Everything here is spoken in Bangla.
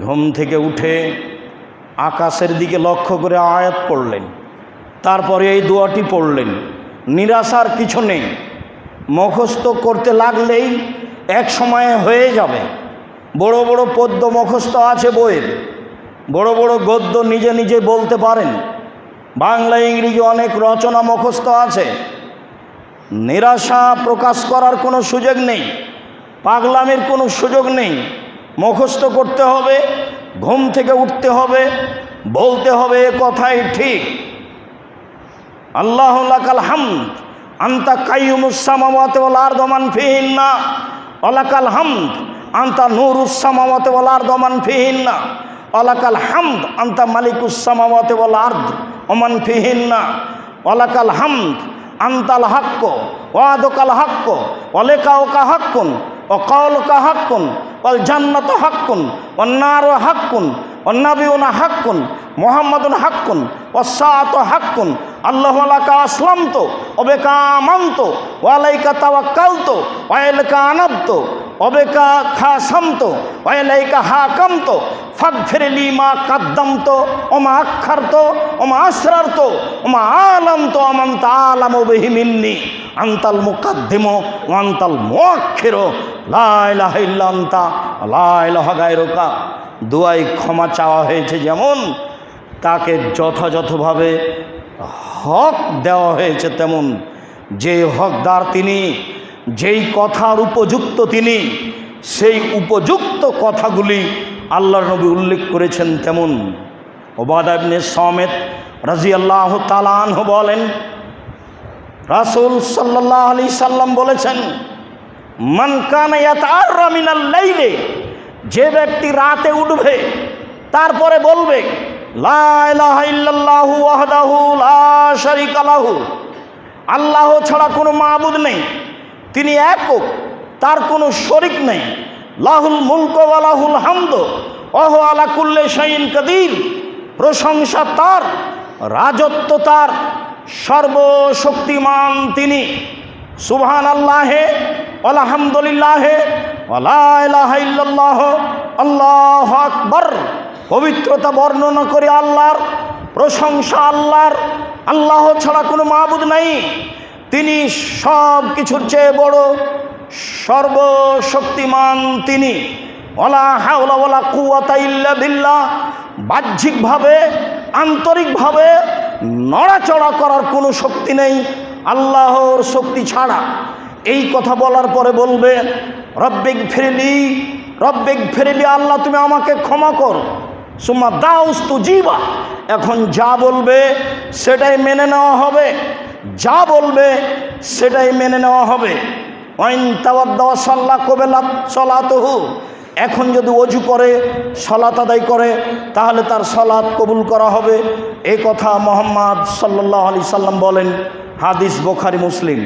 ঘুম থেকে উঠে আকাশের দিকে লক্ষ্য করে আয়াত পড়লেন। তারপরে এই দোয়াটি পড়লেন। নিরাশার কিছু নেই। মুখস্থ করতে লাগলেই এক সময়ে হয়ে যাবে। বড় বড় পদ্য মুখস্থ আছে বইয়ের। বড় বড় গদ্য নিজে নিজে বলতে পারেন। বাংলা, ইংরেজি অনেক রচনা মুখস্থ আছে। নিরাশা প্রকাশ করার কোনো সুযোগ নেই। পাগলামের কোনো সুযোগ নেই। মুখস্থ করতে হবে, ঘুম থেকে উঠতে হবে, বলতে হবে কথাই ঠিক। আল্লাহ লাকাল হামদ, আন্তা কাইয়ুমুসামাওয়াতে ওয়াল আরদ মান ফিহিন্না। ওয়ালাকাল হামদ, আন্তা নূরুসামাওয়াতে ওয়াল আরদ মান ফিহিন্না। ওয়ালাকাল হামদ, আন্তা মালিকুসামাওয়াতে ওয়াল আরদ ওমান ফিহিন্না। ওয়ালাকাল হামদ, আন্তাল হাক্ক, ওয়াদকাল হাক্ক ওয়ালেকাওকা হাক্কুন ও কওলকা হাক্কুন ওয়াল জান্নাত হাক্কুন নারু হাক্কুন অন্নাবিউনা হাক্কুন, মোহাম্মদুন হাক্কুন ওসাত হাক্কুন, আল্লাহ আলাকা আসলাম তো অবেকা আমান্ত ওয়ালাইকা তাওয়াক্কালতো ওয়াইলকা আনাবতো অবেকা খাসামত ওয়াইলাইকা হাকামতো ফাগফিরলি মা কাদ্দামতো ওমা আক্ষারতো ওমা আসরারতো ওমা আলামতো আমান্ত আলাম বিহি মিন্নি, আন্তাল মুকাদ্দিমো ওয়ান্তাল মুআক্ষিরো লা ইলাহা ইল্লা আনতা লা ইলাহা গায়রুকা দুয়াই ক্ষমা চাওয়া হয়েছে যেমন, তাকে যথাযথভাবে হক দেওয়া হয়েছে তেমন। যে হকদার তিনি, যেই কথার উপযুক্ত তিনি, সেই উপযুক্ত কথাগুলি আল্লাহর নবী উল্লেখ করেছেন তেমন। ওবাদাবনে সমেত রাজি আল্লাহ তালানহ বলেন, রাসুল সাল্লাহ আলি সাল্লাম বলেছেন লাইলে, যে ব্যক্তি রাতে উঠবে, তারপরে বলবে আল্লাহ ছাড়া কোনো মাবুদ নেই, তিনি একক, তার কোনো শরিক নেই, লাহুল মুলক লাহুল হামদ অহ আলা কুল্লে শাইন কাদির, প্রশংসা তার, রাজত্ব তার, সর্বশক্তিমান তিনি। সুবহান আল্লাহে আলহামদুলিল্লাহে আল্লাহ আল্লাহ আকবর। পবিত্রতা বর্ণনা করে আল্লাহর, প্রশংসা আল্লাহর, আল্লাহ ছাড়া কোনো মাবুদ নাই। তিনি সব কিছুর চেয়ে বড়, সর্বশক্তিমান তিনি। ওলা হাওলা ওলা কুয়াতা ইল্লা বিল্লাহ। বাহ্যিকভাবে, আন্তরিকভাবে নড়াচড়া করার কোনো শক্তি নেই, আল্লাহর শক্তি ছাড়া। এই কথা বলার পরে বলবে, রব্বিক ফিরলি রব্বিক ফিরলি আল্লাহ, তুমি আমাকে ক্ষমা কর। সুমা দাউস তু জিবা। এখন যা বলবে, সেটাই মেনে নেওয়া হবে। যা বলবে, সেটাই মেনে নেওয়া হবে। ওয়াইন তাওয়াদ্দাওয়া সাল্লাহ কবেলা সলাতহু। এখন যদি অজু করে, সলাত আদায় করে, তাহলে তার সলাৎ কবুল করা হবে। এ কথা মোহাম্মদ সাল্লাহ আলি সাল্লাম বলেন, হাদিস বোখারি মুসলিম।